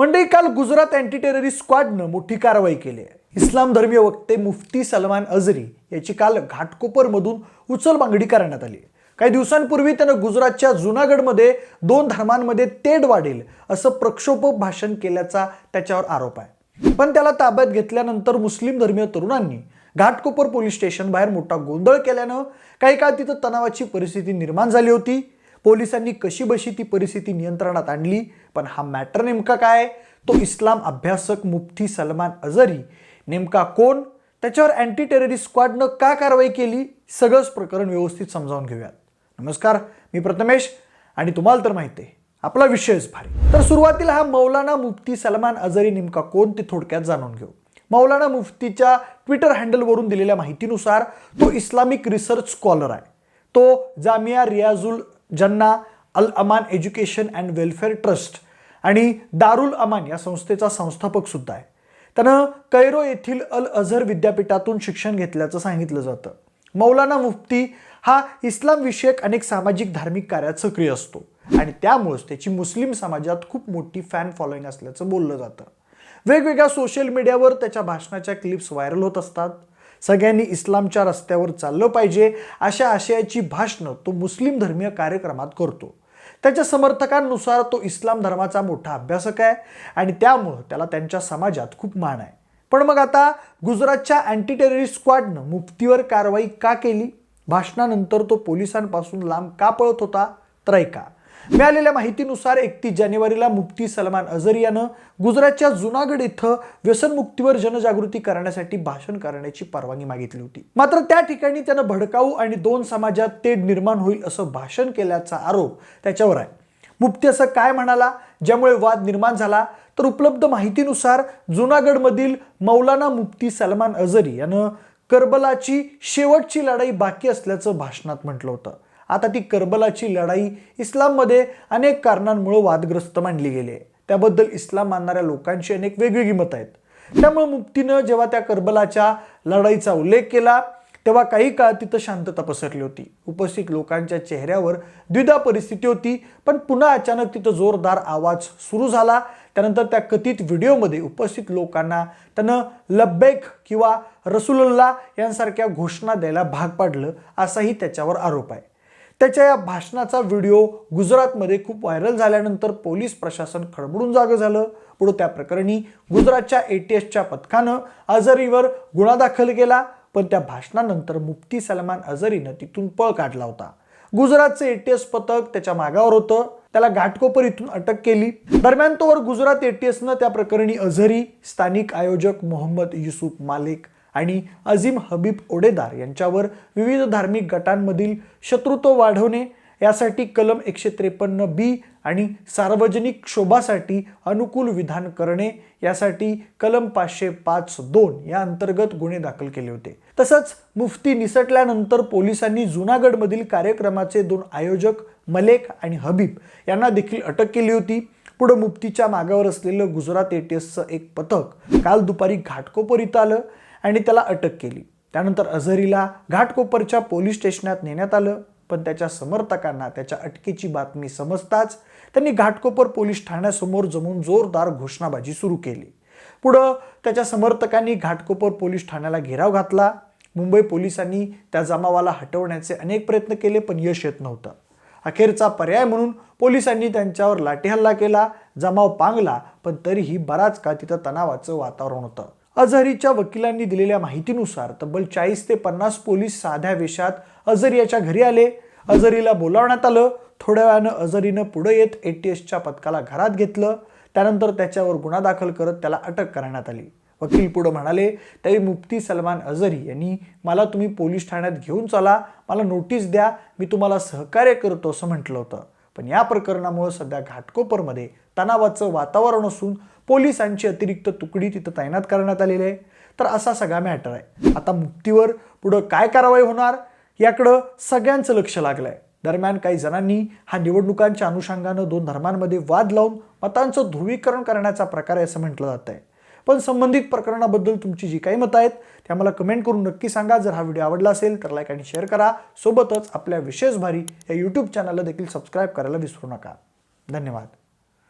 म्हणजे काल Gujarat anti terrorist स्क्वॉडनं मोठी कारवाई केली आहे. इस्लाम धर्मीय वक्ते मुफ्ती सलमान अझरी याची काल घाटकोपरमधून उचलबांगडी करण्यात आली. काही दिवसांपूर्वी त्यानं गुजरातच्या जुनागडमध्ये दोन धर्मांमध्ये तेढ वाढेल असं प्रक्षोभक भाषण केल्याचा त्याच्यावर आरोप आहे. पण त्याला ताब्यात घेतल्यानंतर मुस्लिम धर्मीय तरुणांनी घाटकोपर पोलीस स्टेशन बाहेर मोठा गोंधळ केल्यानं काही काळ तिथं तणावाची परिस्थिती निर्माण झाली होती. पोलिसांनी कशी बशी ती परिस्थिती नियंत्रणात आणली? पण हा मॅटर नेमका काय? तो इस्लाम अभ्यासक मुफ्ती सलमान अझरी नेमका कोण? त्याच्यावर अँटी टेररिस्ट स्क्वॉडनं का कारवाई केली? सगळंच प्रकरण व्यवस्थित समजावून घेऊयात. नमस्कार मी प्रथमेश आणि तुम्हाला तर माहिती आहे आपला विषयच भारी. तर सुरुवातीला हा मौलाना मुफ्ती सलमान अझरी नेमका कोण ते थोडक्यात जाणून घेऊ. मौलाना मुफ्तीच्या ट्विटर हँडलवरून दिलेल्या माहितीनुसार तो इस्लामिक रिसर्च स्कॉलर आहे. तो जामिया रियाजुल ज्यांना Al Aman education and welfare trust आणि दारुल अमान या संस्थेचा संस्थापक सुद्धा आहे. त्यानं कैरो येथील अल अझहर विद्यापीठातून शिक्षण घेतल्याचं सांगितलं जातं. मौलाना मुफ्ती हा इस्लाम विषयक अनेक सामाजिक धार्मिक कार्यात सक्रिय असतो आणि त्यामुळेच त्याची मुस्लिम समाजात खूप मोठी फॅन फॉलोईंग असल्याचं बोललं जातं. वेगवेगळ्या सोशल मीडियावर त्याच्या भाषणाच्या क्लिप्स व्हायरल होत असतात. सगळ्यांनी इस्लामच्या रस्त्यावर चाललं पाहिजे अशा आशयाची भाषणं तो मुस्लिम धर्मीय कार्यक्रमात करतो. त्याच्या समर्थकांनुसार तो इस्लाम धर्माचा मोठा अभ्यासक आहे आणि त्यामुळं त्याला त्यांच्या समाजात खूप मान आहे. पण मग आता गुजरातच्या अँटी टेररिस्ट स्क्वॉडनं मुफ्तीवर कारवाई का केली? भाषणानंतर तो पोलिसांपासून लांब का पळत होता? तर ऐका. मिळालेल्या माहितीनुसार एकतीस जानेवारीला मुफ्ती सलमान अझरी यानं गुजरातच्या जुनागड इथं व्यसनमुक्तीवर जनजागृती करण्यासाठी भाषण करण्याची परवानगी मागितली होती. मात्र त्या ठिकाणी त्यानं भडकाऊ आणि दोन समाजात तेढ निर्माण होईल असं भाषण केल्याचा आरोप त्याच्यावर आहे. मुफ्ती असं काय म्हणाला ज्यामुळे वाद निर्माण झाला तर उपलब्ध माहितीनुसार जुनागडमधील मौलाना मुफ्ती सलमान अझरी यानं करबलाची शेवटची लढाई बाकी असल्याचं भाषणात म्हटलं होतं. आता ती करबलाची लढाई इस्लाममध्ये अनेक कारणांमुळे वादग्रस्त मानली गेली आहे. त्याबद्दल इस्लाम मानणाऱ्या लोकांची अनेक वेगवेगळी मतं आहेत. त्यामुळे मुक्तीनं जेव्हा त्या करबलाच्या लढाईचा उल्लेख केला तेव्हा काही काळ तिथं शांतता पसरली होती. उपस्थित लोकांच्या चेहऱ्यावर द्विधा परिस्थिती होती पण पुन्हा अचानक तिथं जोरदार आवाज सुरू झाला. त्यानंतर त्या कथित व्हिडिओमध्ये उपस्थित लोकांना त्यानं लब्बेक किंवा रसुलल्ला यांसारख्या घोषणा द्यायला भाग पाडलं असाही त्याच्यावर आरोप आहे. त्याच्या या भाषणाचा व्हिडिओ गुजरातमध्ये खूप व्हायरल झाल्यानंतर पोलीस प्रशासन खडबडून जागं झालं. पुढे त्या प्रकरणी गुजरातच्या ए टी एसच्या पथकानं अझरीवर गुन्हा दाखल केला पण त्या भाषणानंतर मुफ्ती सलमान अझरीनं तिथून पळ काढला होता. गुजरातचं एटीएस पथक त्याच्या मागावर होतं. त्याला घाटकोपर इथून अटक केली. दरम्यान तोवर गुजरात एटीएसनं त्या प्रकरणी अझरी स्थानिक आयोजक मोहम्मद युसुफ मालिक आणि अझीम हबीब ओडेदार यांच्यावर विविध धार्मिक गटांमधील शत्रुत्व वाढवणे यासाठी कलम एकशे त्रेपन्न बी आणि सार्वजनिक शोभासाठी अनुकूल विधान करणे यासाठी कलम पाचशे पाच दोन या अंतर्गत गुन्हे दाखल केले होते. तसंच मुफ्ती निसटल्यानंतर पोलिसांनी जुनागडमधील कार्यक्रमाचे दोन आयोजक मलेक आणि हबीब यांना देखील अटक केली होती. पुढं मुफ्तीच्या मागावर असलेलं गुजरात एटीएसचं एक पथक काल दुपारी घाटकोपर इथं आलं. आणि त्याला अटक केली. त्यानंतर अझहरीला घाटकोपरच्या पोलीस स्टेशनात नेण्यात आलं पण त्याच्या समर्थकांना त्याच्या अटकेची बातमी समजताच त्यांनी घाटकोपर पोलीस ठाण्यासमोर जमून जोरदार घोषणाबाजी सुरू केली. पुढं त्याच्या समर्थकांनी घाटकोपर पोलीस ठाण्याला घेराव घातला. मुंबई पोलिसांनी त्या जमावाला हटवण्याचे अनेक प्रयत्न केले पण यश येत नव्हतं. अखेरचा पर्याय म्हणून पोलिसांनी त्यांच्यावर लाठीहल्ला केला. जमाव पांगला पण तरीही बराच काळ तिथं तणावाचं वातावरण होतं. अझहरीच्या वकिलांनी दिलेल्या माहितीनुसार तब्बल चाळीस ते पन्नास पोलीस साध्या वेशात अझर याच्या घरी आले. अझरीला बोलावण्यात आलं. थोड्या वेळानं अझरीनं पुढे येत एटीएसच्या पथकाला घरात घेतलं. त्यानंतर त्याच्यावर गुन्हा दाखल करत त्याला अटक करण्यात आली. वकील पुढे म्हणाले त्यावेळी मुफ्ती सलमान अझरी यांनी मला तुम्ही पोलीस ठाण्यात घेऊन चला. मला नोटीस द्या. मी तुम्हाला सहकार्य करतो असं म्हटलं होतं. पण या प्रकरणामुळे सध्या घाटकोपरमध्ये तणावाचं वातावरण असून पोलिसांची अतिरिक्त तुकडी तिथं तैनात करण्यात आलेली आहे. तर असा सगळा मॅटर आहे. आता मुक्तीवर पुढं काय कारवाई होणार याकडं सगळ्यांचं लक्ष लागलं आहे दरम्यान काही जणांनी हा निवडणुकांच्या अनुषंगानं दोन धर्मांमध्ये वाद लावून मतांचं ध्रुवीकरण करण्याचा प्रकार आहे असं म्हटलं जात आहे पण संबंधित प्रकरणाबद्दल तुमची जी काही मतं आहेत त्या मला कमेंट करून नक्की सांगा. जर हा व्हिडिओ आवडला असेल तर लाईक आणि शेअर करा. सोबतच आपल्या विशेष भारी या यूट्यूब चॅनलला देखील सबस्क्राईब करायला विसरू नका. धन्यवाद.